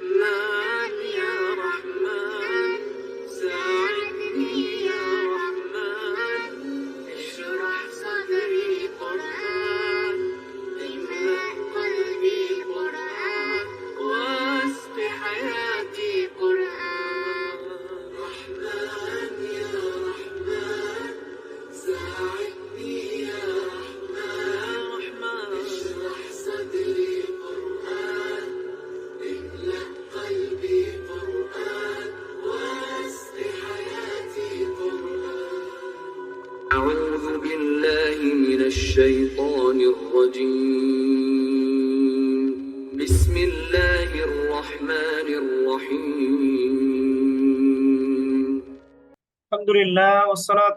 Love.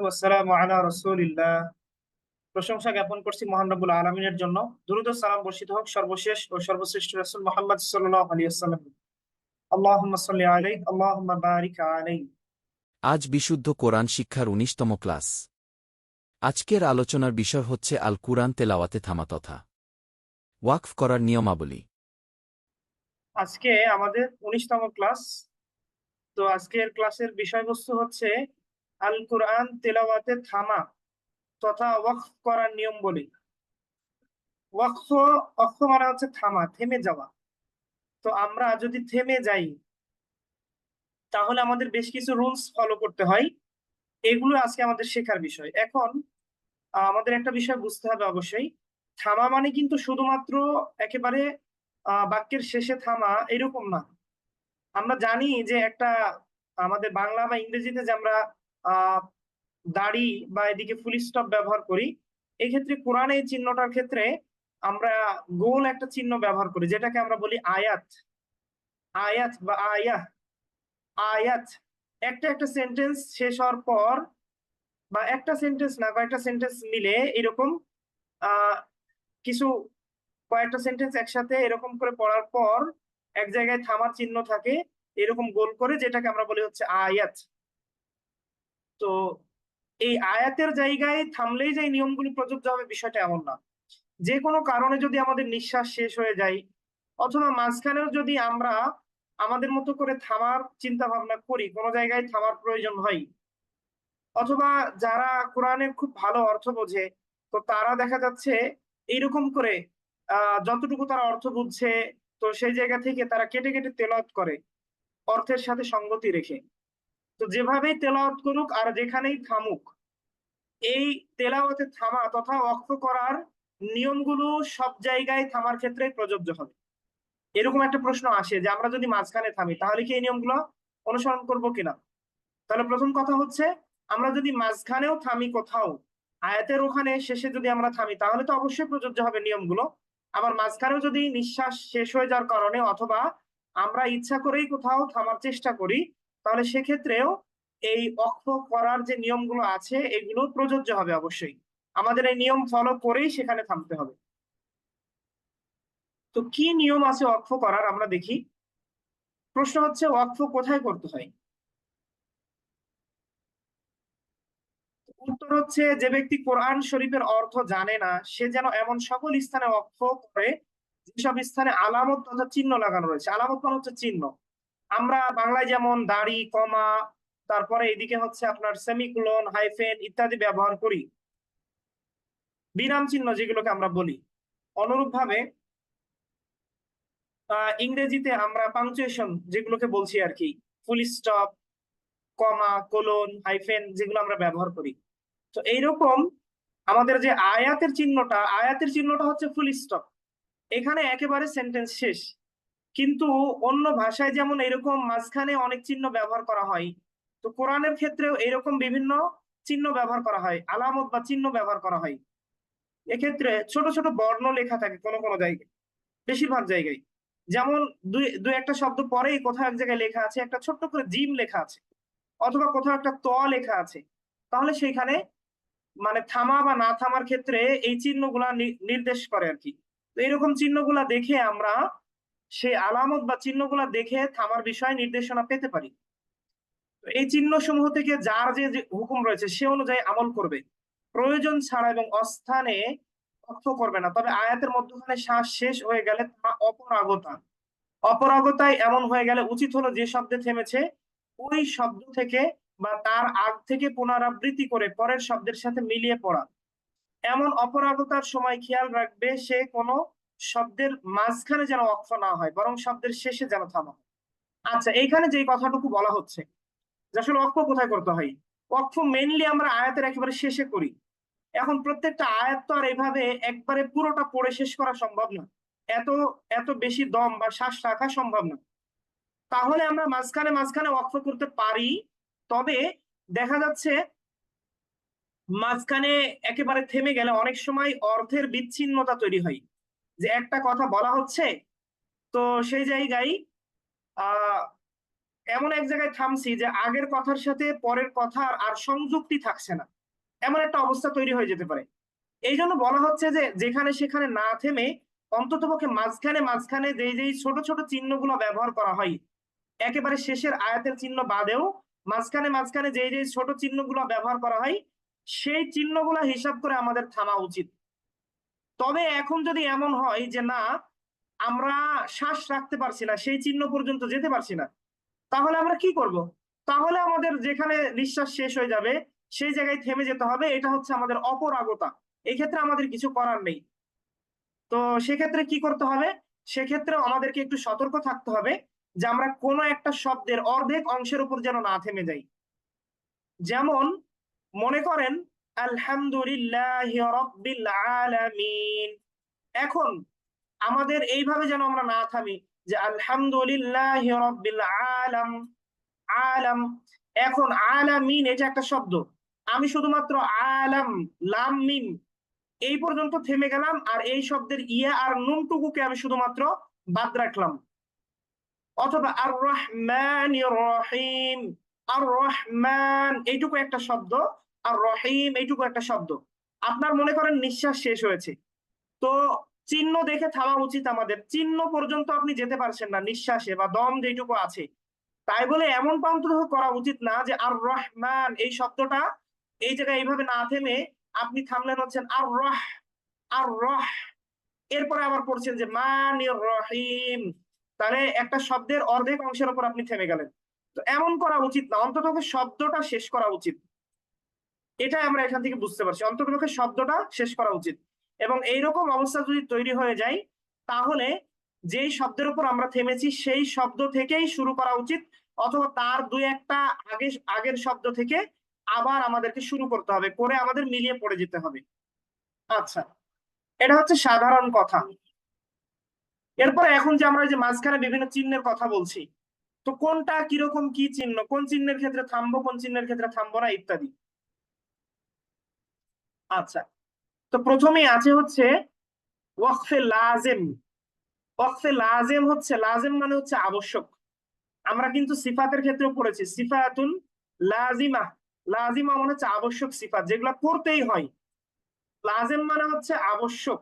ওসসালাতু আলা রাসূলিল্লাহ। প্রশংসা জ্ঞাপন করছি মহান রব্বুল আলামিনের জন্য। দুরূদ সালাম বর্ষিত হোক সর্বশেষ ও সর্বশ্রেষ্ঠ রাসূল মুহাম্মদ সাল্লাল্লাহু আলাইহি ওয়াসাল্লাম। আল্লাহুম্মা সাল্লি আলাইহি আল্লাহুম্মা বারিক আলাইহি। আজ বিশুদ্ধ কোরআন শিক্ষার উনিশতম ক্লাস। আজকের আলোচনার বিষয় হচ্ছে আল কুরআন তেলাওয়াতে থামা তথা। ওয়াকফ করার নিয়মাবলী। আজকে আমাদের উনিশতম ক্লাস। তো আজকের ক্লাসের বিষয়বস্তু হচ্ছে আল কোরআন তেলাওয়াতে থামা তথা ওয়াকফ করার নিয়ম বলি। ওয়াকফ ওয়াকফ মানে হচ্ছে থামা, থেমে যাওয়া। তো আমরা যদি থেমে যাই, তাহলে আমাদের বেশ কিছু রুলস ফলো করতে হয়। এগুলো আজকে আমাদের শেখার বিষয়। এখন, আমাদের একটা বিষয় বুঝতে হবে অবশ্যই। থামা মানে কিন্তু শুধুমাত্র একেবারে বাক্যের শেষে থামা এরকম না। আমরা জানি যে একটা, আমাদের বাংলা বা ইংরেজিতে যে আমরা দাড়ি বা এদিকে ফুল স্টপ ব্যবহার করি। এক্ষেত্রে ক্ষেত্রে কোরআনে এই চিহ্নটার ক্ষেত্রে আমরা গোল একটা চিহ্ন ব্যবহার করি, যেটাকে আমরা বলি আয়াত। আয়াত বা আয়া আয়াত। একটা একটা সেন্টেন্স শেষ হওয়ার পর বা একটা সেন্টেন্স না, কয়েকটা সেন্টেন্স মিলে এরকম কিছু কয়েকটা সেন্টেন্স একসাথে এরকম করে পড়ার পর এক জায়গায় থামার চিহ্ন থাকে, এরকম গোল করে যেটাকে আমরা বলি হচ্ছে আয়াত। তো এই আয়াতের জায়গায় থামলেই যে নিয়মগুলো প্রযোজ্য হবে বিষয়টা এমন না। যে কোনো কারণে যদি আমাদের নিঃশ্বাস শেষ হয়ে যায়, অথবা মাঝখানেও যদি আমরা আমাদের মতো করে থামার চিন্তা ভাবনা করি, কোনো জায়গায় থামার প্রয়োজন হয়। অথবা যারা কোরআনের খুব ভালো অর্থ বোঝে, তো তারা দেখা যাচ্ছে এইরকম করে যতটুকু তারা অর্থ বুঝছে, তো সেই জায়গা থেকে তারা কেটে কেটে তেলাওয়াত করে, অর্থের সাথে সঙ্গতি রেখে। তো যেভাবেই তেলাওয়াত করুক আর যেখানেই থামুক, এই তেলাওয়াতে থামা তথা ওয়াকফ করার নিয়মগুলো সব জায়গায় থামার ক্ষেত্রে প্রযোজ্য হবে। এরকম একটা প্রশ্ন আসে যে আমরা যদি মাঝখানে থামি, তাহলে কি এই নিয়মগুলো অনুসরণ করব কিনা? তাহলে প্রথম কথা হচ্ছে, আমরা যদি মাঝখানেও থামি কোথাও, আয়াতের ওখানে শেষে যদি আমরা থামি, তাহলে তো অবশ্যই প্রযোজ্য হবে নিয়মগুলো। আবার মাঝখানেও যদি নিঃশ্বাস শেষ হয়ে যাওয়ার কারণে অথবা আমরা ইচ্ছা করেই কোথাও থামার চেষ্টা করি তাহলে সেক্ষেত্রেও এই অক্ষ করার যে নিয়মগুলো আছে, এগুলো প্রযোজ্য হবে অবশ্যই। আমাদের এই নিয়ম ফলো করেই সেখানে থামতে হবে। তো কি নিয়ম আছে অক্ষ করার আমরা দেখি। প্রশ্ন হচ্ছে, অক্ষ কোথায় করতে হয়? উত্তর হচ্ছে, যে ব্যক্তি কোরআন শরীফের অর্থ জানে না, সে যেন এমন সকল স্থানে অক্ষ করে, যেসব স্থানে আলামত তথা চিহ্ন লাগানো রয়েছে। আলামত মানে হচ্ছে চিহ্ন। আমরা বাংলায় যেমন দাড়ি, কমা, তারপরে এদিকে হচ্ছে আপনার সেমিকোলন হাইফেন ইত্যাদি ব্যবহার করি। বিরাম চিহ্ন যেগুলোকে আমরা বলি। অনুরূপ ভাবে ইংরেজিতে আমরা পাংচুয়েশন যেগুলোকে বলছি আর কি full stop comma colon hyphen যেগুলো আমরা ব্যবহার করি। তো এইরকম আমাদের যে আয়াতের চিহ্নটা আয়াতের চিহ্নটা হচ্ছে ফুল স্টপ এখানে একেবারে সেন্টেন্স শেষ। কিন্তু অন্য ভাষায় যেমন এরকম মাঝখানে অনেক চিহ্ন ব্যবহার করা হয়, তো কোরআনের ক্ষেত্রেও এরকম বিভিন্ন চিহ্ন ব্যবহার করা হয়, আলামত বা চিহ্ন ব্যবহার করা হয়। এক্ষেত্রে ছোট ছোট বর্ণ লেখা থাকে কোনো কোনো জায়গায়, বেশিরভাগ জায়গায়। যেমন দুই দুই একটা শব্দ পরেই কোথাও এক জায়গায় লেখা আছে, একটা ছোট্ট করে জিম লেখা আছে, অথবা কোথাও একটা ত লেখা আছে। তাহলে সেইখানে মানে থামা বা না থামার ক্ষেত্রে এই চিহ্নগুলা নির্দেশ করে আর কি। তো এরকম চিহ্নগুলা দেখে আমরা সেই আলামত বা চিহ্নগুলা দেখে থামার বিষয়ে নির্দেশনা পেতে পারি। এই চিহ্ন সমূহ থেকে যার যে হুকুম রয়েছে সে অনুযায়ী আমল করবে। প্রয়োজন ছাড়া এবং অস্থানে তথ্য করবে না। তবে আয়াতের মধ্যখানে শ্বাস শেষ হয়ে গেলে তা অপরাগতা। অপরাগতায় এমন হয়ে গেলে উচিত হলো যে শব্দে থেমেছে, ওই শব্দ থেকে বা তার আগ থেকে পুনরাবৃত্তি করে পরের শব্দের সাথে মিলিয়ে পড়া। এমন অপরাগতার সময় খেয়াল রাখবে সে কোনো শব্দের মাঝখানে যেন অক্ষ না হয়, বরং শব্দের শেষে যেন থামা। আচ্ছা এইখানে যে কথাটুকু বলা হচ্ছে, যে আসলে অক্ষ কোথায় করতে হয়? অক্ষ মেইনলি আমরা আয়াতের একেবারে শেষে করি। এখন প্রত্যেকটা আয়াত তো আর এভাবে একবারে পুরোটা পড়ে শেষ করা সম্ভব না। এত এত বেশি দম বা শ্বাস রাখা সম্ভব না। তাহলে আমরা মাঝখানে মাঝখানে অক্ষ করতে পারি, তবে দেখা যাচ্ছে মাঝখানে একেবারে থেমে গেলে অনেক সময় অর্থের বিচ্ছিন্নতা তৈরি হয়। যে একটা কথা বলা হচ্ছে, তো সেই জায়গায় এমন এক জায়গায় থামছি যে আগের কথার সাথে পরের কথার আর সংযুক্তি থাকছে না। এমন একটা অবস্থা তৈরি হয়ে যেতে পারে। এই জন্য বলা হচ্ছে যে যেখানে সেখানে না থেমে অন্ততপক্ষে মাঝখানে মাঝখানে যেই যেই ছোট ছোট চিহ্নগুলো ব্যবহার করা হয়, একেবারে শেষের আয়াতের চিহ্ন বাদেও মাঝখানে মাঝখানে যেই যেই ছোট চিহ্নগুলো ব্যবহার করা হয়, সেই চিহ্নগুলো হিসাব করে আমাদের থামা উচিত। তবে এখন যদি এমন হয় যে না, আমরা শ্বাস রাখতে পারছি না, সেই চিহ্ন পর্যন্ত যেতে পারছি না, তাহলে আমরা কি করব? তাহলে আমাদের যেখানে নিঃশ্বাস শেষ হয়ে যাবে, সেই জায়গায় থেমে যেতে হবে, এটা হচ্ছে আমাদের অপরাগতা। এই ক্ষেত্রে আমাদের কিছু করার নেই। তো সেক্ষেত্রে কি করতে হবে? সেক্ষেত্রে আমাদেরকে একটু সতর্ক থাকতে হবে যে আমরা কোনো একটা শব্দের অর্ধেক অংশের উপর যেন না থেমে যাই। যেমন মনে করেন আলহামদুলিল্লাহ রব্বিল আলামিন। এখন আমাদের এইভাবে যেন আমরা না থামি যে আলহামদুলিল্লাহ রব্বিল আলাম আলাম। এখন আলামিন এটা একটা শব্দ, আমি শুধুমাত্র আলাম, লাম, মিম, এই পর্যন্ত থেমে গেলাম আর এই শব্দের ইয়া আর নুনটুকুকে আমি শুধুমাত্র বাদ রাখলাম। অথবা আর রহমান রহিম আর রহমান এইটুকু একটা শব্দ আর রহিম এইটুকু একটা শব্দ। আপনার মনে করেন নিঃশ্বাস শেষ হয়েছে। তো চিহ্ন দেখে থামা উচিত আমাদের। চিহ্ন পর্যন্ত আপনি যেতে পারছেন না নিঃশ্বাসে বা দম যেটুকু আছে। তাই বলে এমন প্রান্ত করা উচিত না যে আর রহমান এই শব্দটা এই জায়গায় এইভাবে না থেমে আপনি থামলেন হচ্ছেন আর রহ আর রহ এরপরে আবার পড়ছেন যে মান রহিম তাহলে একটা শব্দের অর্ধেক অংশের উপর আপনি থেমে গেলেন। তো এমন করা উচিত না অন্তত শব্দটা শেষ করা উচিত। এটাই আমরা এখান থেকে বুঝতে পারছি। অন্তত শব্দটা শেষ করা উচিত। এবং এইরকম অবস্থা যদি তৈরি হয়ে যায়, তাহলে যেই শব্দের উপর আমরা থেমেছি, সেই শব্দ থেকেই শুরু করা উচিত, অথবা তার দুই একটা আগে, আগের শব্দ থেকে আবার আমাদেরকে শুরু করতে হবে, করে আমাদের মিলিয়ে পড়ে যেতে হবে। আচ্ছা এটা হচ্ছে সাধারণ কথা। এরপরে এখন যে আমরা যে মাঝখানে বিভিন্ন চিহ্নের কথা বলছি, তো কোনটা কীরকম কি চিহ্ন, কোন চিহ্নের ক্ষেত্রে থামবো, কোন চিহ্নের ক্ষেত্রে থামবো না, ইত্যাদি। আচ্ছা তো প্রথমেই আছে হচ্ছে ওয়াকফে লাজেম। ওয়াকফে লাজেম হচ্ছে, লাজেম মানে হচ্ছে আবশ্যক। আমরা কিন্তু সিফাতের ক্ষেত্রেও পড়েছি, সিফাতুন লাজিমা। লাজিমা মানে হচ্ছে আবশ্যক সিফাত, যেগুলো করতেই হয়। লাজেম মানে হচ্ছে আবশ্যক।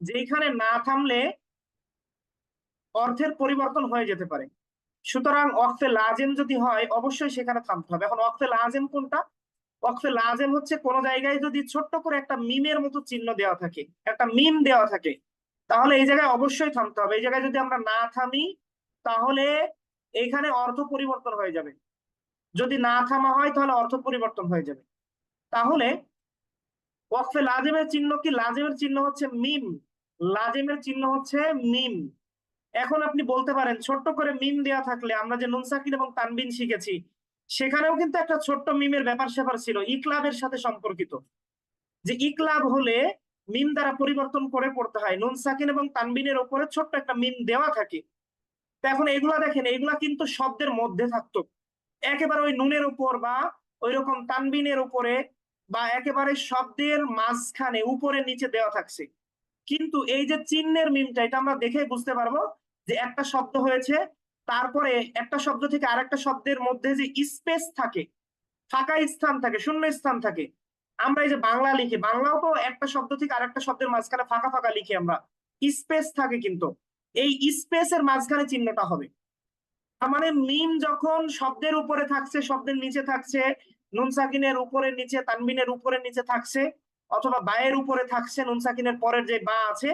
যেখানে না থামলে অর্থের পরিবর্তন হয়ে যেতে পারে। সুতরাং অক্ফে লাজেম যদি হয়, অবশ্যই সেখানে থামতে হবে। এখন অক্ফে লাজেম কোনটা? অক্ফে লাজেম হচ্ছে কোন জায়গায় যদি ছোট্ট করে একটা মিমের মতো চিহ্ন দেওয়া থাকে, একটা মিম দেওয়া থাকে, তাহলে এই জায়গায় অবশ্যই থামতে হবে। এই জায়গায় যদি আমরা না থামি, তাহলে এখানে অর্থ পরিবর্তন হয়ে যাবে। যদি না থামা হয়, তাহলে অর্থ পরিবর্তন হয়ে যাবে। তাহলে ওয়াকফে লাজেমের চিহ্ন কি? লাজেমের চিহ্ন হচ্ছে মিম। লাজেমের চিহ্ন হচ্ছে মিম। এখন আপনি বলতে পারেন, ছোট্ট করে মিম দেওয়া থাকলে আমরা যে নুন সাকিন এবং তানবিন শিখেছি সেখানেও কিন্তু একটা ছোট্ট মিমের ব্যাপার স্যাপার ছিল, ইকলাবের সাথে সম্পর্কিত। যে ইকলাব হলে মিম দ্বারা পরিবর্তন করে পড়তে হয়। নুন সাকিন এবং তানবিনের উপরে ছোট্ট একটা মিম দেওয়া থাকে। তো এখন এগুলা দেখেন, এগুলা কিন্তু শব্দের মধ্যে থাকতো। একেবারে ওই নুনের উপর বা ওই রকম তানবিনের উপরে বা একেবারে শব্দের মাঝখানে, উপরে, নিচে দেওয়া থাকছে। কিন্তু এই যে চিহ্নের মিমটা, এটা আমরা দেখে বুঝতে পারব যে একটা শব্দ হয়েছে তারপরে একটা শব্দ থেকে আরেকটা শব্দের মধ্যে যে স্পেস থাকে, ফাঁকা স্থান থাকে, শূন্য স্থান থাকে, আমরা এই যে বাংলা লিখি, বাংলাও তো একটা শব্দ থেকে আরেকটা শব্দের মাঝখানে ফাঁকা ফাঁকা লিখি আমরা স্পেস থাকে কিন্তু, এই স্পেসের মাঝখানে চিহ্নটা হবে। মানে মিম যখন শব্দের উপরে থাকছে, শব্দের নিচে থাকছে, নুন সাকিনের উপরে নিচে, তানবিনের উপরে নিচে থাকছে, অথবা বায়ের উপরে থাকছে, নুন সাকিনের পরের যে বা আছে,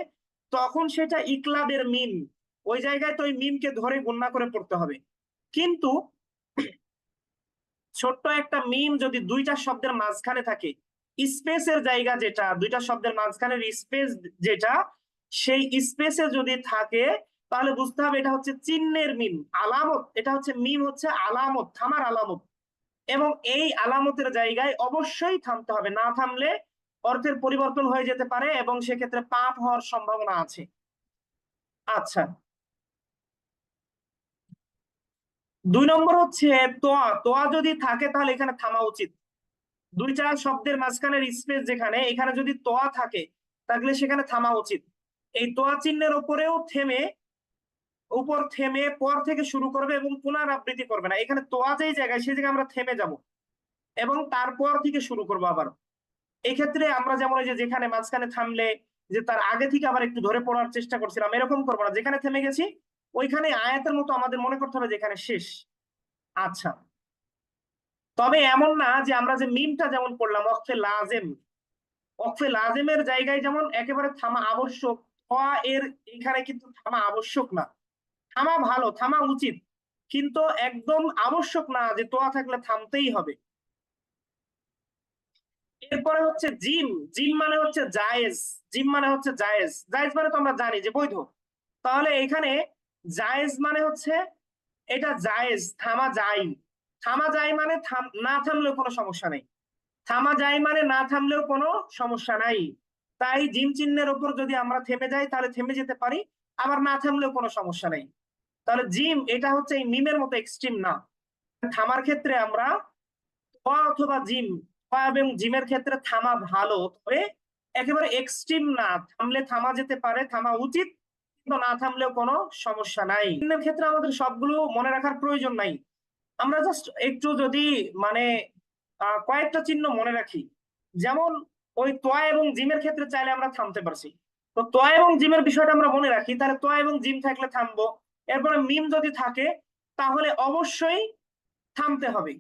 তখন সেটা ইকলাবের মিম ওই জায়গায় তো ওই মিমকে ধরে গণ্য করে পড়তে হবে। কিন্তু ছোট্ট একটা মিম যদি দুইটা শব্দের মাঝখানে থাকে, স্পেসের জায়গা যেটা, দুইটা শব্দের মাঝখানের স্পেস যেটা, সেই স্পেসে যদি থাকে, তাহলে বুঝতে হবে এটা হচ্ছে চিহ্নের মিম, আলামত। এটা হচ্ছে মিম হচ্ছে আলামত, থামার আলামত। এবং এই আলামতের জায়গায় অবশ্যই থামতে হবে। না থামলে অর্থের পরিবর্তন হয়ে যেতে পারে এবং সেক্ষেত্রে পাপ হওয়ার সম্ভাবনা আছে। আচ্ছা দুই নম্বর হচ্ছে তোয়া তোয়া যদি থাকে তাহলে এখানে থামা উচিত। দুইটা শব্দের মাঝখানের স্পেস যেখানে, এখানে যদি তোয়া থাকে, তাহলে সেখানে থামা উচিত। এই তোয়া চিহ্নের উপরেও থেমে, উপর থেমে পর থেকে শুরু করবে এবং পুনরাবৃত্তি করবে না। এখানে তোয়া যেই জায়গায়, সেই জায়গায় আমরা থেমে যাব এবং তারপর থেকে শুরু করব আবার। এই ক্ষেত্রে আমরা যেমন যে যেখানে মাঝখানে থামলে, যে তার আগে থেকে আবার একটু ধরে পড়ার চেষ্টা করছিলাম, এরকম করব না। যেখানে থেমে গেছি ওইখানে আয়াতের মতো আমাদের মনে করতে হবে যেখানে শেষ। আচ্ছা। তবে এমন না যে আমরা যে মিমটা যেমন পড়লাম অক্ষে লাজেম। অক্ষে লাজেমের জায়গায় যেমন একেবারে থামা আবশ্যক, হওয়া এর এখানে কিন্তু থামা আবশ্যক না। থামা ভালো, থামা উচিত। কিন্তু একদম আবশ্যক না যে তোয়া থাকলে থামতেই হবে। এরপরে হচ্ছে জিম জিম মানে হচ্ছে জায়েজ। জিম মানে হচ্ছে জায়েজ। জায়েজ মানে তো আমরা জানি যে বৈধ। তাহলে এখানে জায়েজ মানে হচ্ছে এটা জায়েজ, থামা যায়। থামা যায় মানে না থামলেও কোনো সমস্যা নেই। থামা যায় মানে না থামলেও কোনো সমস্যা নাই। তাই জিম চিহ্নের উপর যদি আমরা থেমে যাই, তাহলে থেমে যেতে পারি, আবার না থামলেও কোনো সমস্যা নেই। তাহলে জিম এটা হচ্ছে এই মিমের মতো এক্সট্রিম না। থামার ক্ষেত্রে আমরা অথবা জিম এবং জিমের ক্ষেত্রে থামা ভালো, তবে একেবারে এক্সট্রিম না। থামলে থামা যেতে পারে, থামা উচিত। না থামলেও কোনো সমস্যা নাই। চিহ্নের ক্ষেত্রে আমাদের সবগুলো মনে রাখার প্রয়োজন নাই। আমরা জাস্ট একটু যদি মানে কয়েকটা চিহ্ন মনে রাখি। যেমন ওই তোয়া এবং জিমের ক্ষেত্রে চাইলে আমরা থামতে পারছি। তো তোয়া এবং জিমের বিষয়টা আমরা মনে রাখি, তাহলে তোয়া এবং জিম থাকলে থামবো। এরপরে মিম যদি থাকে, তাহলে অবশ্যই থামতে হবে।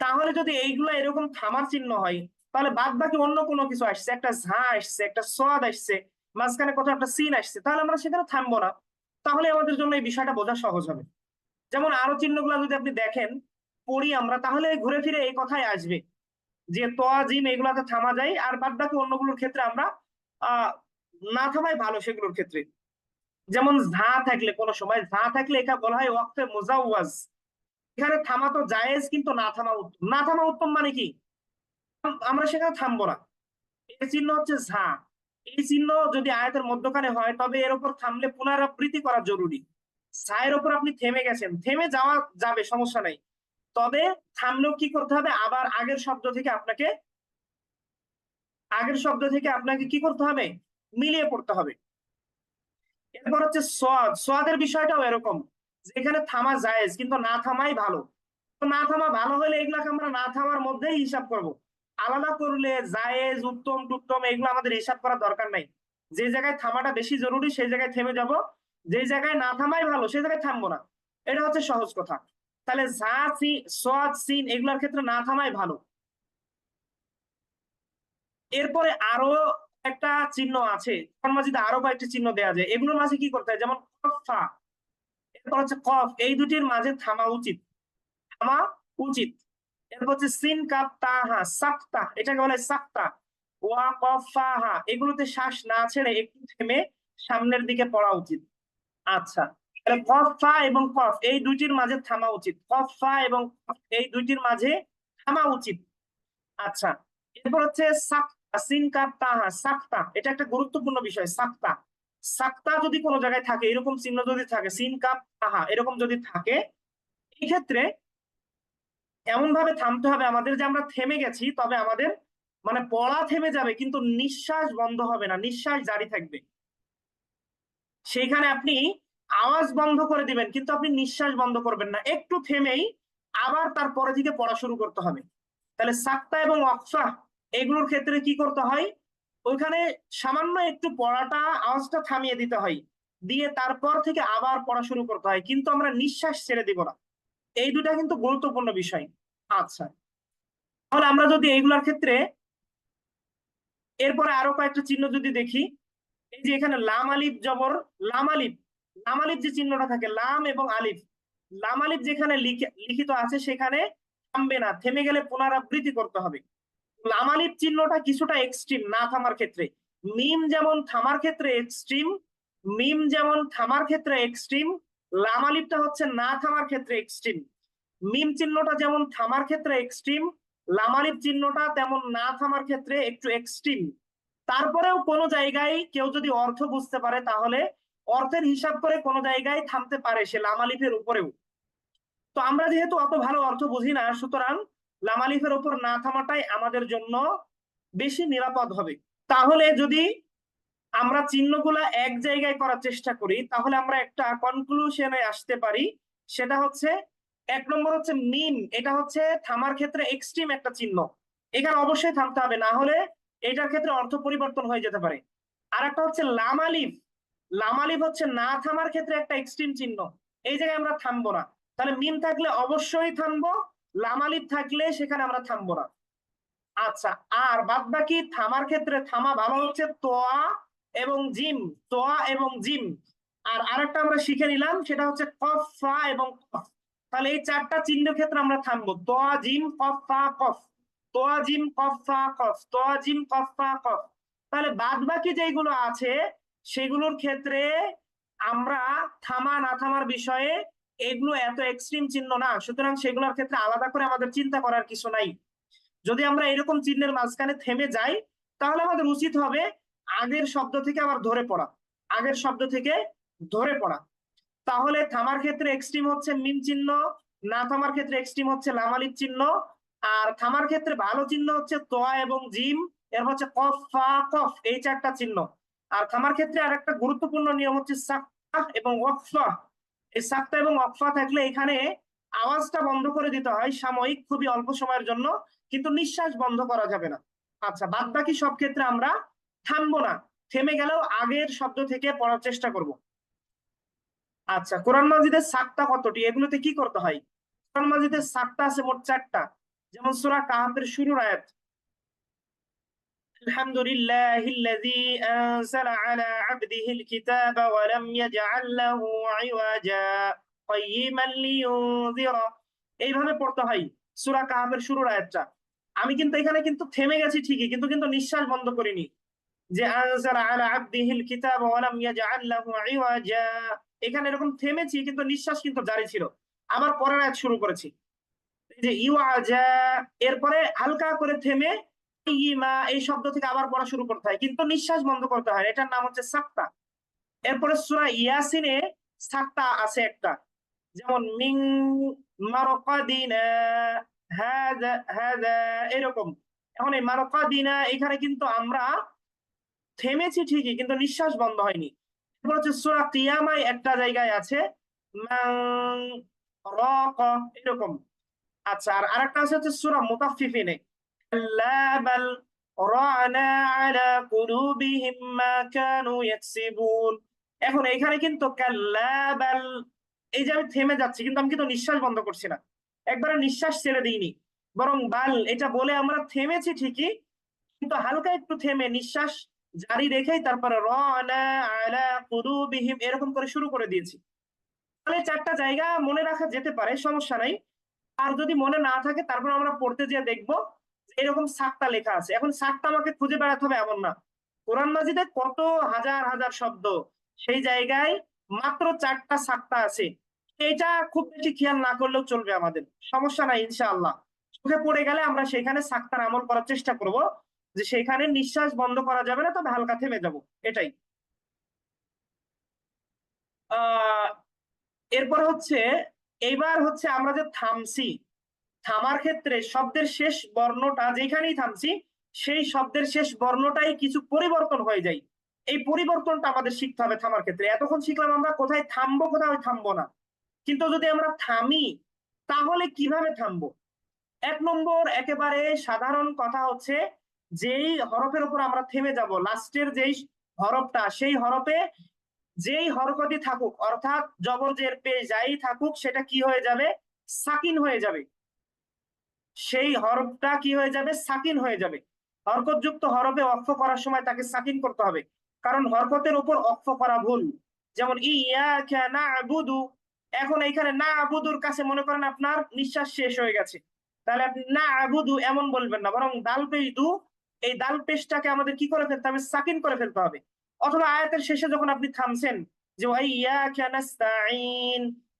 তাহলে যদি এইগুলো এরকম থামার চিহ্ন হয়, তাহলে বাদ বাকি অন্য কোনো কিছু আসছে। একটা ঝা আসছে, একটা সোয়াদ আসছে মাঝখানে কোথাও একটা সিন আসছে, তাহলে আমরা সেখানে থামবো না। তাহলে আমাদের জন্য এই বিষয়টা বোঝা সহজ হবে। যেমন আরও চিহ্নগুলো যদি আপনি দেখেন, পড়ি আমরা, তাহলে ঘুরে ফিরে এই কথাই আসবে। যে তোয়া জিম এগুলাতে থামা যায়, আর বাদ বাকি অন্যগুলোর ক্ষেত্রে আমরা না থামাই ভালো সেগুলোর ক্ষেত্রে। যেমন ঝা থাকলে, কোনো সময় ঝা থাকলে এটা বলা হয় ওয়াক্ফে মুজাওয়াজ। এখানে থামা তো জায়েজ, কিন্তু না থামা উত্তম। না থামা উত্তম মানে কি? আমরা সেখানে থামবো না। এর চিহ্ন হচ্ছে ঝা। এই চিহ্ন যদি আয়াতের মধ্যখানে হয়, তবে এর উপর থামলে পুনরাবৃত্তি করা জরুরি। ছায়ের উপর আপনি থেমে গেছেন। থেমে যাওয়া যাবে, সমস্যা নাই। তবে থামলেও কি করতে হবে? আবার আগের শব্দ থেকে আপনাকে, আগের শব্দ থেকে আপনাকে কি করতে হবে? মিলিয়ে পড়তে হবে। এরপর হচ্ছে সোয়াদ সোয়াদের বিষয়টাও এরকম। যেখানে থামা জায়েজ, কিন্তু না থামাই ভালো। তো না থামা ভালো হলে এগুলাকে আমরা না থামার মধ্যেই হিসাব করব। আলাদা করলে জায়েজ, উত্তম, টুত্তম, এগুলো আমাদের হিসাব করার দরকার নাই। যে জায়গায় থামাটা বেশি জরুরি, সেই জায়গায় থেমে যাব। যে জায়গায় না থামাই ভালো সেই জায়গায় থামবো না। এটা হচ্ছে সহজ কথা। তাহলে সিন, এগুলোর ক্ষেত্রে না থামাই ভালো। এরপরে আরও একটা চিহ্ন আছে। মাজিদে আরও কয়েকটি চিহ্ন দেওয়া যায়। এগুলোর মাঝে কি করতে হয়? যেমন এরপর হচ্ছে কফ। এই দুটির মাঝে থামা উচিত। থামা উচিত। এরপর হচ্ছে সিন কাপ তাহা এটাকে বলে সাক্তা। ওয়া কফাহা এগুলোতে শ্বাস না ছেড়ে একটু থেমে সামনের দিকে পড়া উচিত। আচ্ছা কফা এবং কফ, এই দুইটির মাঝে থামা উচিত। কফা এবং এই দুইটির মাঝে থামা উচিত। আচ্ছা এরপর হচ্ছে সিন সাক্তা, এটা একটা গুরুত্বপূর্ণ বিষয়, সাক্তা। সাক্তা যদি কোনো জায়গায় থাকে, এরকম চিহ্ন যদি থাকে, সিন কাপ তাহা, এরকম যদি থাকে এই ক্ষেত্রে এমন ভাবে থামতে হবে, আমাদের যে আমরা থেমে গেছি, তবে আমাদের মানে পড়া থেমে যাবে, কিন্তু নিঃশ্বাস বন্ধ হবে না, নিঃশ্বাস জারি থাকবে। সেইখানে আপনি আওয়াজ বন্ধ করে দিবেন, কিন্তু আপনি নিঃশ্বাস বন্ধ করবেন না। একটু থেমেই আবার তারপরে থেকে পড়া শুরু করতে হবে। তাহলে সাক্তা এবং অকফা এগুলোর ক্ষেত্রে কি করতে হয়? ওইখানে সামান্য একটু পড়াটা, আওয়াজটা থামিয়ে দিতে হয়। দিয়ে তারপর থেকে আবার পড়া শুরু করতে হয়, কিন্তু আমরা নিঃশ্বাস ছেড়ে দিব না। এই দুটা কিন্তু গুরুত্বপূর্ণ বিষয়। আচ্ছা। তাহলে আমরা যদি এইগুলোর ক্ষেত্রে এরপরে আরও কয়েকটা চিহ্ন যদি দেখি, এই যে এখানে লাম, আলিফ, জবর, লাম, আলিফ লাম, আলিফ যে চিহ্নটা থাকে, লাম এবং আলিফ, লাম, আলিফ যেখানে লিখিত আছে সেখানে থামবে না, থেমে গেলে পুনরাবৃত্তি করতে হবে। লাম, আলিফ চিহ্নটা কিছুটা এক্সট্রিম না থামার ক্ষেত্রে। মিম যেমন থামার ক্ষেত্রে এক্সট্রিম মিম যেমন থামার ক্ষেত্রে এক্সট্রিম লাম আলিফটা হচ্ছে না থামার ক্ষেত্রে এক্সট্রিম মিম চিহ্নটা যেমন থামার ক্ষেত্রে এক্সট্রিম লাম আলিফ চিহ্নটা তেমন না থামার ক্ষেত্রে একটু এক্সট্রিম তারপরেও কোনো জায়গায় কেউ যদি অর্থ বুঝতে পারে, তাহলে অর্থের হিসাব করে কোনো জায়গায় থামতে পারে সে লামালিফের উপরেও। তো আমরা যেহেতু অত ভালো অর্থ বুঝি না, সুতরাং লামালিফের উপর না থামাটাই আমাদের জন্য বেশি নিরাপদ হবে। তাহলে যদি আমরা চিহ্নগুলা এক জায়গায় করার চেষ্টা করি, তাহলে আমরা একটা কনক্লুশনে আসতে পারি। সেটা হচ্ছে, এক নম্বর হচ্ছে মিম এটা হচ্ছে থামার ক্ষেত্রে এক্সট্রিম একটা চিহ্ন। এখানে অবশ্যই থামতে হবে, না হলে এটার ক্ষেত্রে অর্থ পরিবর্তন হয়ে যেতে পারে। আর একটা হচ্ছে লামালিফ লামালিফ হচ্ছে না থামার ক্ষেত্রে একটা এক্সট্রিম চিহ্ন। এই জায়গায় আমরা থামবো না। তাহলে মিম থাকলে অবশ্যই থামবো, লামালিভ থাকলে সেখানে আমরা থামবো না। আচ্ছা আর বাদ বাকি থামার ক্ষেত্রে থামা ভালো হচ্ছে তোয়া এবং জিম তোয়া এবং জিম। আর আরেকটা আমরা শিখে নিলাম, সেটা হচ্ছে কফ ফা এবং কফ। তাহলে এই চারটা চিহ্ন ক্ষেত্রে আমরা থামবো। তোয়া জিম কফ ফা, কফ। তোয়া জিম কফ ফা, কফ। তোয়া জিম কফ ফা, কফ। তাহলে বাদ বাকি যেগুলো আছে, সেগুলোর ক্ষেত্রে আমরা থামা, না থামার বিষয়ে এগুলো এত এক্সট্রিম চিহ্ন না। সুতরাং সেগুলোর ক্ষেত্রে আলাদা করে আমাদের চিন্তা করার কিছু নাই। যদি আমরা এরকম চিহ্নের মাঝখানে থেমে যাই, তাহলে আমাদের উচিত হবে আগের শব্দ থেকে আবার ধরে পড়া। আগের শব্দ থেকে ধরে পড়া। তাহলে থামার ক্ষেত্রে এক্সট্রিম হচ্ছে মিম চিহ্ন, না থামার ক্ষেত্রে এক্সট্রিম হচ্ছে লামালিক চিহ্ন, আর থামার ক্ষেত্রে ভালো চিহ্ন হচ্ছে তোয়া এবং জিম, এর হচ্ছে কফ, ফা, কফ, এই চারটা চিহ্ন। আর থামার ক্ষেত্রে আরেকটা গুরুত্বপূর্ণ নিয়ম হচ্ছে সাক্তা এবং ওয়াকফা। এই সাক্তা এবং ওয়াকফা থাকলে এখানে আওয়াজটা বন্ধ করে দিতে হয় সাময়িক, খুবই অল্প সময়ের জন্য, কিন্তু নিঃশ্বাস বন্ধ করা যাবে না। আচ্ছা বাদ বাকি সব ক্ষেত্রে আমরা থামবো না থেমে গেলেও আগের শব্দ থেকে পড়ার চেষ্টা করব আচ্ছা কোরআন মাজিদের সাক্তা কতটি এগুলোতে কি করতে হয় কোরআন মাজিদের সাক্তা আছে মোট চারটা যেমন সূরা কাহাফের শুরুর আয়াত الحمد لله الذي أنزل على عبده الكتاب ولم يجعل له عوجا قيما لينذر এইভাবে পড়তে হয় সূরা কাহাফের শুরুর আয়াতটা আমি কিন্তু এখানে কিন্তু থেমে গেছি ঠিকই কিন্তু কিন্তু নিঃশ্বাস বন্ধ করিনি যে আলা কিতাব ইয়াজআল লাহু ইওয়াজা। এখানে এরকম থেমেছি, কিন্তু নিঃশ্বাস কিন্তু জারি ছিল। আবার পরের আয়াত শুরু করেছি। যে ইওয়াজা, এরপরে হালকা করে থেমে ইমা, এই শব্দ থেকে আবার পড়া শুরু করতে হয়। কিন্তু নিঃশ্বাস বন্ধ করতে হয় এটার নাম হচ্ছে সাক্তা। এরপরে সূরা ইয়াসিনে সাক্তা আছে একটা। যেমন, মিং মারকাদিনা হাদা হাদা এরকম। এখন এই মারকাদিনা, এখানে কিন্তু আমরা থেমেছি ঠিকই, কিন্তু নিঃশ্বাস বন্ধ হয়নি। এরপর হচ্ছে সুরা কিয়ামায় একটা জায়গায় আছে এরকম। আচ্ছা আর আরেকটা আছে হচ্ছে সুরা মুতাফিফিনে এখন এখানে কিন্তু এই যে আমি থেমে যাচ্ছি, কিন্তু আমি কিন্তু নিঃশ্বাস বন্ধ করছি না। একবারে নিঃশ্বাস ছেড়ে দিইনি। বরং বাল, এটা বলে আমরা থেমেছি ঠিকই, কিন্তু হালকা একটু থেমে নিঃশ্বাস জারি রেখেই তারপরে রানা এরকম করে শুরু করে দিয়েছি। তাহলে চারটা জায়গা মনে রাখা যেতে পারে, সমস্যা নাই। আর যদি মনে না থাকে, তারপর আমরা পড়তে যেয়ে দেখব এরকম সাতটা লেখা আছে। এখন সাতটা আমাকে খুঁজে বেড়াতে হবে এমন না। কোরআন মাজিদে কত হাজার হাজার শব্দ। সেই জায়গায় মাত্র চারটা, সাতটা আছে। এটা খুব বেশি খেয়াল না করলেও চলবে আমাদের। সমস্যা নাই, ইনশাআল্লাহ। চোখে পড়ে গেলে আমরা সেখানে সাক্তার আমল করার চেষ্টা করব। যে সেখানে নিঃশ্বাস বন্ধ করা যাবে না, তবে হালকা থেমে যাব। এটাই। এরপর হচ্ছে এইবার হচ্ছে আমরা যে থামছি, থামার ক্ষেত্রে শব্দের শেষ বর্ণটা যেখানেই থামছি, সেই শব্দের শেষ বর্ণটাই কিছু পরিবর্তন হয়ে যায়। এই পরিবর্তনটা আমাদের শিখতে হবে থামার ক্ষেত্রে। এতক্ষণ শিখলাম আমরা কোথায় থামবো কোথায় থামবো না। কিন্তু যদি আমরা থামি, তাহলে কীভাবে থামবো? এক নম্বর, একেবারে সাধারণ কথা হচ্ছে যেই হরফের উপর আমরা থেমে যাব, লাস্টের যেই হরফটা, সেই হরফে যেই হরকতি থাকুক, অর্থাৎ জবর জের পে যাই থাকুক, সেটা কি হয়ে যাবে? সাকিন হয়ে যাবে। সেই হরফটা কি হয়ে যাবে? সাকিন হয়ে যাবে। হরকতযুক্ত হরফে অক্ষ করার সময় তাকে সাকিন করতে হবে। কারণ হরকতের উপর অক্ষ করা ভুল। যেমন, ইয়াকা না'বুদু এখন এইখানে না আবুদুর কাছে মনে করেন আপনার নিঃশ্বাস শেষ হয়ে গেছে। তাহলে আপনি না আবুদু এমন বলবেন না, বরং দাল পেশ দু এই দাল পেশটাকে আমাদের কি করে ফেলতে হবে? সাকিন করে ফেলতে হবে। অথবা আয়াতের শেষে যখন আপনি থামছেন যে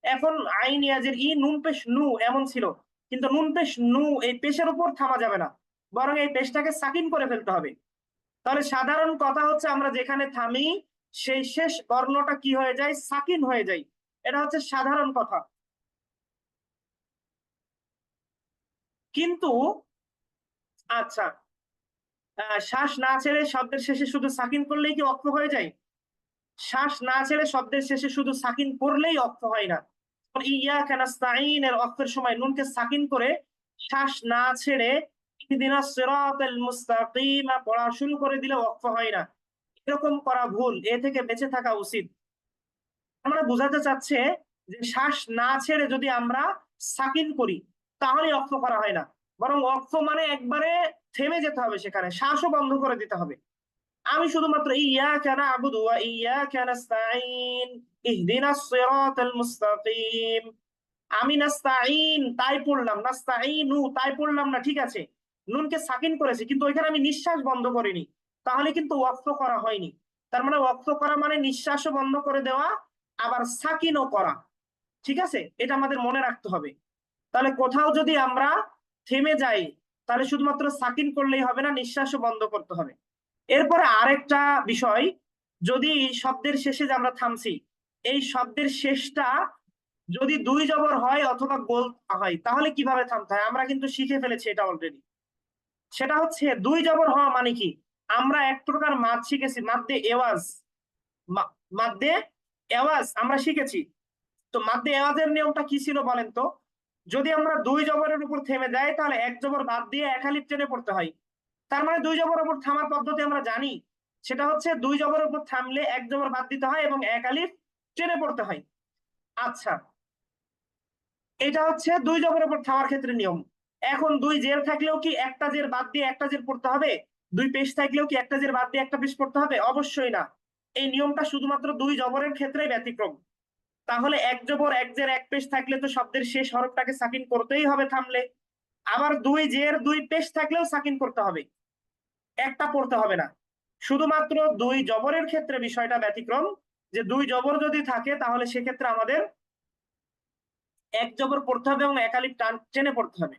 এখন আইন ইয়াজের ই নুন পেশ নু এমন ছিল। কিন্তু নুন পেশ নু এই পেশের উপর থামা যাবে না। বরং এই পেশটাকে সাকিন করে ফেলতে হবে। তাহলে সাধারণ কথা হচ্ছে আমরা যেখানে থামি, সেই শেষ বর্ণটা কি হয়ে যায়? সাকিন হয়ে যায়। এটা হচ্ছে সাধারণ কথা। কিন্তু আচ্ছা শ্বাস না ছেড়ে শব্দের শেষে শুধু সাকিন করলেই কি অক্ষ হয়ে যায়? শ্বাস না ছেড়ে শব্দের শেষে শুধু সাকিন করলেই অক্ষ হয় না। যেমন ইয়াকা নাস্তাইন এর অক্ষের সময় নুনকে সাকিন করে শ্বাস না ছেড়ে পড়া শুরু করে দিলে অক্ষ হয় না। এরকম করা ভুল, এ থেকে বেঁচে থাকা উচিত। আমরা বোঝাতে চাচ্ছে যে শ্বাস না ছেড়ে যদি আমরা সাকিন করি তাহলে অক্ষ করা হয় না। বরং অক্ষ মানে একবারে থেমে যেতে হবে সেখানে, শ্বাসও বন্ধ করে দিতে হবে। আমি শুধুমাত্র ইয়াকা নাস্তাইন ইহদিনাস সিরাতাল মুস্তাকিম। আমি নাস্তাইন তাই পড়লাম নাস্তাইনু তাই পড়লাম না, ঠিক আছে। নুনকে সাকিন করেছি, কিন্তু ওইখানে আমি নিঃশ্বাস বন্ধ করিনি। তাহলে কিন্তু ওয়াক্ফ করা হয়নি। তার মানে ওয়াক্ফ করা মানে নিঃশ্বাসও বন্ধ করে দেওয়া, আবার সাকিনও করা। ঠিক আছে? এটা আমাদের মনে রাখতে হবে। তাহলে কোথাও যদি আমরা থেমে যাই তাহলে শুধুমাত্র সাকিন করলেই হবে না, নিঃশ্বাসও বন্ধ করতে হবে। এরপরে আরেকটা বিষয়, যদি শব্দের শেষে যে আমরা থামছি, এই শব্দের শেষটা যদি দুই জবর হয় অথবা গোল হয়, তাহলে কীভাবে থামতে হয়? আমরা কিন্তু শিখে ফেলেছি এটা অলরেডি সেটা হচ্ছে দুই জবর হওয়া মানে কি? আমরা এক প্রকার মাদ শিখেছি মাদ্দে এওয়াজ মাদ্দে এওয়াজ, আমরা শিখেছি। তো মাদ্দে এওয়াজের নিয়মটা কি ছিল বলেন তো? যদি আমরা দুই জবরের উপর থেমে যাই, তাহলে এক জবর বাদ দিয়ে এক আলিফ টেনে পড়তে হয়। তার মানে দুই জবরের উপর থামার পদ্ধতি আমরা জানি। সেটা হচ্ছে দুই জবরের উপর থামলে এক জবর বাদ দিতে হয় এবং এক আলিফ টেনে পড়তে হয়। আচ্ছা এটা হচ্ছে দুই জবরের উপর থামার ক্ষেত্রে নিয়ম। এখন দুই জের থাকলেও কি একটা জের বাদ দিয়ে একটা জের পড়তে হবে? দুই পেশ থাকলেও কি একটা জের বাদ দিয়ে একটা পেশ পড়তে হবে? অবশ্যই না। এই নিয়মটা শুধুমাত্র দুই জবরের ক্ষেত্রে ব্যতিক্রম। তাহলে এক জবর, এক জের, এক পেশ থাকলে তো শব্দের শেষ হরফটাকে সাকিন করতেই হবে থামলে। আবার দুই জের, দুই পেশ থাকলেও সাকিন করতে হবে। একটা পড়তে হবে না। শুধুমাত্র দুই জবরের ক্ষেত্রে বিষয়টা ব্যতিক্রম। যে দুই জবর যদি থাকে, তাহলে সেক্ষেত্রে আমাদের এক জবর পড়তে হবে এবং একালিপ টান টেনে পড়তে হবে।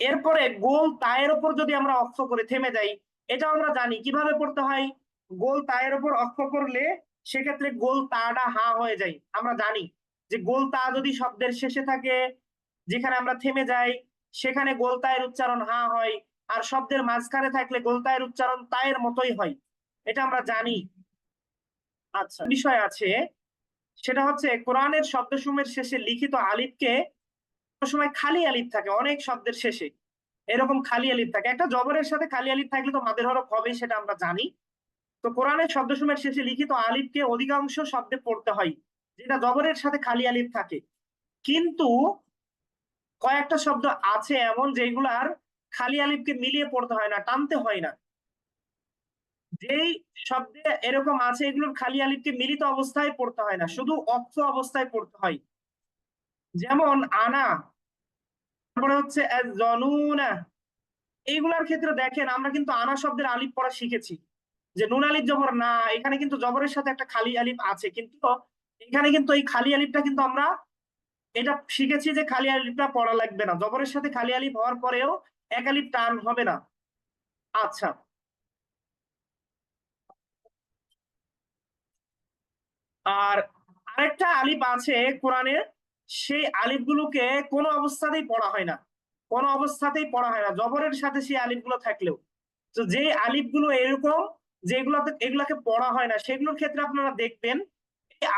এরপরে গোল তায়ের উপর যদি আমরা অক্ষ করে থেমে যাই এটা আমরা জানি। কীভাবে পড়তে হয়? গোল তায়ের উপর অক্ষ করলে সেক্ষেত্রে গোল তাটা হা হয়ে যায়। আমরা জানি যে গোল তা যদি শব্দের শেষে থাকে, যেখানে আমরা থেমে যাই, সেখানে গোল তায়ের উচ্চারণ হা হয়, আর শব্দের মাঝখানে থাকলে গোল তায়ের উচ্চারণ তায়ের মতোই হয়। এটা আমরা জানি। আচ্ছা বিষয় আছে, সেটা হচ্ছে কোরআনের শব্দসমূহের শেষে লিখিত আলিফকে সময় খালি আলিফ থাকে, অনেক শব্দের শেষে। এরকম খালি আলিফ থাকে। একটা জবরের সাথে খালি আলিফ থাকলে তো মাদের হরফ হবেই, সেটা আমরা জানি। তো কোরআনের শব্দসমূহের শেষে লিখিত আলিফকে অধিকাংশ শব্দে পড়তে হয়, যেটা জবরের সাথে খালি আলিফ থাকে। কিন্তু কয়েকটা শব্দ আছে এমন যেগুলার খালি আলিফকে মিলিয়ে পড়তে হয় না, টানতে হয় না। যেই শব্দে এরকম আছে, এগুলোর খালি আলিফকে মিলিত অবস্থায় পড়তে হয় না, শুধু অক্ষ অবস্থায় পড়তে হয়। যেমন, আনা, তারপরে হচ্ছে জনুনা এইগুলার ক্ষেত্রে দেখেন, আমরা কিন্তু আনা শব্দের আলিফ পড়া শিখেছি। যে নুন আলিফ জবর না, এখানে কিন্তু জবরের সাথে একটা খালি আলিফ আছে, কিন্তু এখানে কিন্তু এই খালি আলিফটা কিন্তু আমরা এটা শিখেছি যে খালি আলিফটা পড়া লাগবে না। জবরের সাথে খালি আলিফ হওয়ার পরেও এক আলিফ টান হবে না। আচ্ছা। আর আরেকটা আলিফ আছে কোরআনের সেই আলিফগুলোকে কোনো অবস্থাতেই পড়া হয় না। কোনো অবস্থাতেই পড়া হয় না। জবরের সাথে সেই আলিফগুলো থাকলেও। তো যে আলিফগুলো এরকম যেগুলোতে, এগুলাকে পড়া হয় না। সেগুলোর ক্ষেত্রে আপনারা দেখবেন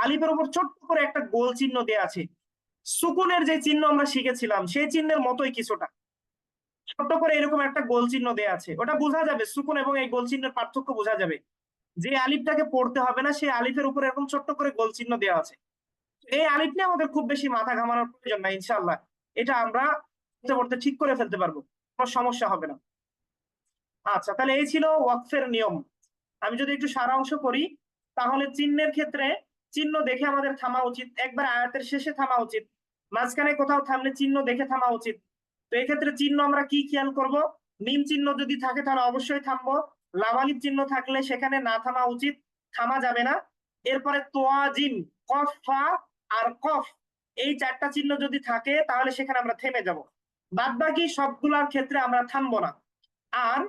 আলিফের উপর ছোট্ট করে একটা গোল চিহ্ন দেয়া আছে। সুকুনের যে চিহ্ন আমরা শিখেছিলাম, সেই চিহ্নের মতোই কিছুটা। ছোট্ট করে এরকম একটা গোল চিহ্ন দেয়া আছে। ওটা বোঝা যাবে, সুকুন এবং এই গোল চিহ্নের পার্থক্য বোঝা যাবে। যে আলিফটাকে পড়তে হবে না, সেই আলিফের উপর এরকম ছোট্ট করে গোল চিহ্ন দেওয়া আছে। এই আলিফ নিয়ে আমাদের খুব বেশি মাথা ঘামানোর প্রয়োজন নাই ইনশাল্লাহ এটা আমরা পড়তে পড়তে ঠিক করে ফেলতে পারব। কোনো সমস্যা হবে না। আচ্ছা তাহলে এই ছিল ওয়াকফের নিয়ম। আমি যদি একটু সারাংশ করি, তাহলে চিহ্নের ক্ষেত্রে চিহ্ন দেখে আমাদের থামা উচিত। একবার আয়াতের শেষে থামা উচিত। মাঝখানে কোথাও থামলে চিহ্ন দেখে থামা উচিত। তো এক্ষেত্রে চিহ্ন আমরা কি খেয়াল করব? মিম চিহ্ন যদি থাকে তাহলে অবশ্যই থামবো। লামালিপ চিহ্ন থাকলে সেখানে না থামা উচিত, থামা যাবে না। এরপরে তোয়াজিম, কফ, ফা আর কফ, এই চারটা চিহ্ন যদি থাকে তাহলে সেখানে আমরা থেমে যাব। বাদ বাকি সবগুলার ক্ষেত্রে আমরা থামবো না। আর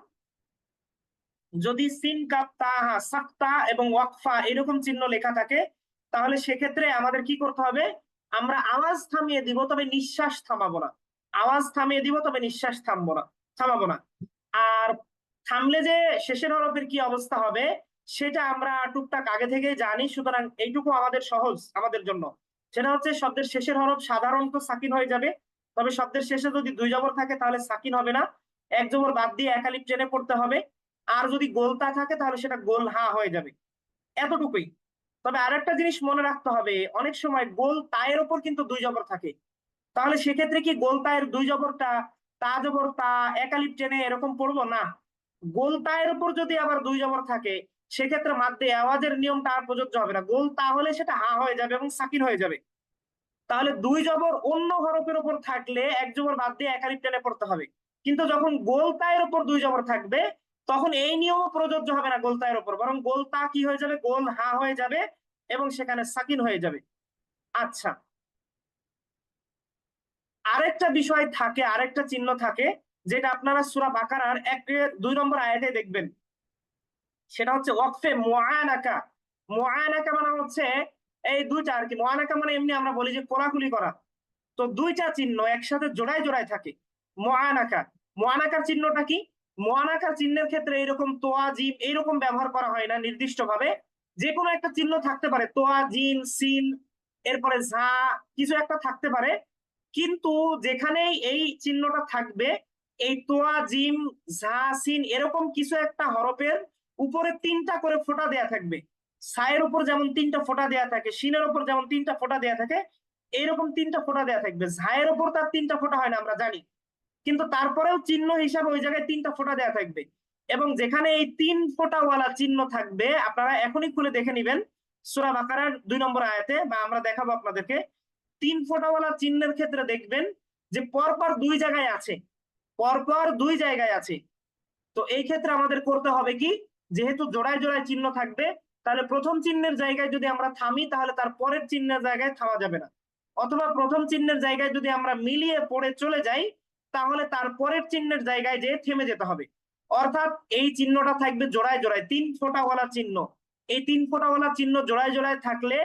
যদি সিন কাপ তাহা সাক্তা এবং ওয়াকফা এরকম চিহ্ন লেখা থাকে, তাহলে সেক্ষেত্রে আমাদের কি করতে হবে? আমরা আওয়াজ থামিয়ে দিব, তবে নিঃশ্বাস থামাবো না। আওয়াজ থামিয়ে দিব, তবে নিঃশ্বাস থামবো না, থামাবো না। আর থামলে যে শেষের হরফের কি অবস্থা হবে, সেটা আমরা টুকটাক আগে থেকে জানি, সুতরাং এইটুকু আমাদের সহজ, আমাদের জন্য। সেটা হচ্ছে শব্দের শেষের হরফ সাধারণত সাকিন হয়ে যাবে, তবে শব্দের শেষে যদি দুই জবর থাকে, তাহলে সাকিন হবে না। এক জবর বাদ দিয়ে একালিপ টেনে পড়তে হবে। আর যদি গোলতা থাকে, তাহলে সেটা গোল হা হয়ে যাবে। এতটুকুই। তবে আরেকটা জিনিস মনে রাখতে হবে, অনেক সময় গোল তায়ের ওপর কিন্তু দুই জবর থাকে। তাহলে সেক্ষেত্রে কি গোল তায়ের দুই জবরটা তা জবর তা একালিপ টেনে এরকম পড়ব? না। গোল তায়ের উপর যদি আবার দুই জবর থাকে, সেক্ষেত্রে মাদ্দে আওয়াজের নিয়মটা আর প্রযোজ্য হবে না। গোল তাহলে সেটা হা হয়ে যাবে এবং সাকিন হয়ে যাবে। তাহলে দুই জবর অন্য হরফের উপর থাকলে এক জবর বাদ দিয়ে একালিপ টেনে পড়তে হবে। কিন্তু যখন গোল তায়ের উপর দুই জবর থাকবে তখন এই নিয়মও প্রযোজ্য হবে না গোল তায়ের উপর বরং গোল তা কি হয়ে যাবে? গোল হা হয়ে যাবে এবং সেখানে সাকিন হয়ে যাবে। আচ্ছা। আরেকটা বিষয় থাকে, আরেকটা চিহ্ন থাকে, যেটা আপনারা সুরা বাকারার এক, দুই নম্বর আয়াতে দেখবেন। সেটা হচ্ছে, ওয়াকফে মুআনাকা। মুআনাকা মানে হচ্ছে, এই দুইটা আর কি। মুআনাকা মানে এমনি আমরা বলি যে কোলাকুলি করা। তো দুইটা চিহ্ন একসাথে জোড়ায় জোড়ায় থাকে। মুআনাকা। মুআনাকার চিহ্নটা কি? মুআনাকার চিহ্নের ক্ষেত্রে এরকম তোয়া জিম এইরকম ব্যবহার করা হয় না নির্দিষ্ট ভাবে যে কোনো একটা চিহ্ন থাকতে পারে, তোয়া, জিন, সিন, এরপরে ঝা, কিছু একটা থাকতে পারে। কিন্তু যেখানেই এই চিহ্নটা থাকবে, এই তোয়া জিম ঝা, সিন এরকম কিছু একটা হরফের উপরে তিনটা করে ফোঁটা দেয়া থাকবে। সায়ের উপর যেমন তিনটা ফোঁটা দেয়া থাকে, সিনের উপর যেমন তিনটা ফোঁটা দেয়া থাকে, এইরকম তিনটা ফোঁটা দেয়া থাকবে। ঝায়ের উপর তার তিনটা ফোঁটা হয় না, আমরা জানি। কিন্তু তারপরেও চিহ্ন হিসাবে ওই জায়গায় তিনটা ফোঁটা দেয়া থাকবে। এবং যেখানে এই তিন ফোঁটাওয়ালা চিহ্ন থাকবে, আপনারা এখনই খুলে দেখে নিবেন। সুরা বাকারার দুই নম্বর আয়াতে, বা আমরা দেখাবো আপনাদেরকে। তিন ফোঁটাওয়ালা চিহ্নের ক্ষেত্রে দেখবেন যে পরপর দুই জায়গায় আছে। পরপর দুই জায়গায় আছে। তো এই ক্ষেত্রে আমাদের করতে হবে কি? যেহেতু জোড়ায় জোড়ায় চিহ্ন থাকবে, তাহলে প্রথম চিহ্নের জায়গায় যদি আমরা থামি, তাহলে তার পরের চিহ্নের জায়গায় থামা যাবে না। অথবা প্রথম চিহ্নের জায়গায় যদি আমরা মিলিয়ে পড়ে চলে যাই তাহলে তারপরের চিহ্নের জায়গায় যে থেমে যেতে হবে। অর্থাৎ এই চিহ্নটা থাকবে জোড়ায় জোড়ায়, তিন ফোঁটাওয়ালা চিহ্ন। এই তিন ফোঁটাওয়ালা চিহ্ন জোড়ায় জোড়ায় থাকলে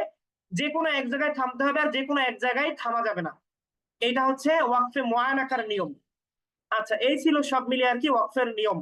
যে কোনো এক জায়গায় থামতে হবে আর যে কোনো এক জায়গায় থামা যাবে না। এটা হচ্ছে ওয়াকফে আকার নিয়ম। আচ্ছা এই ছিল সব মিলিয়ে আর কি ওয়াকফের নিয়ম।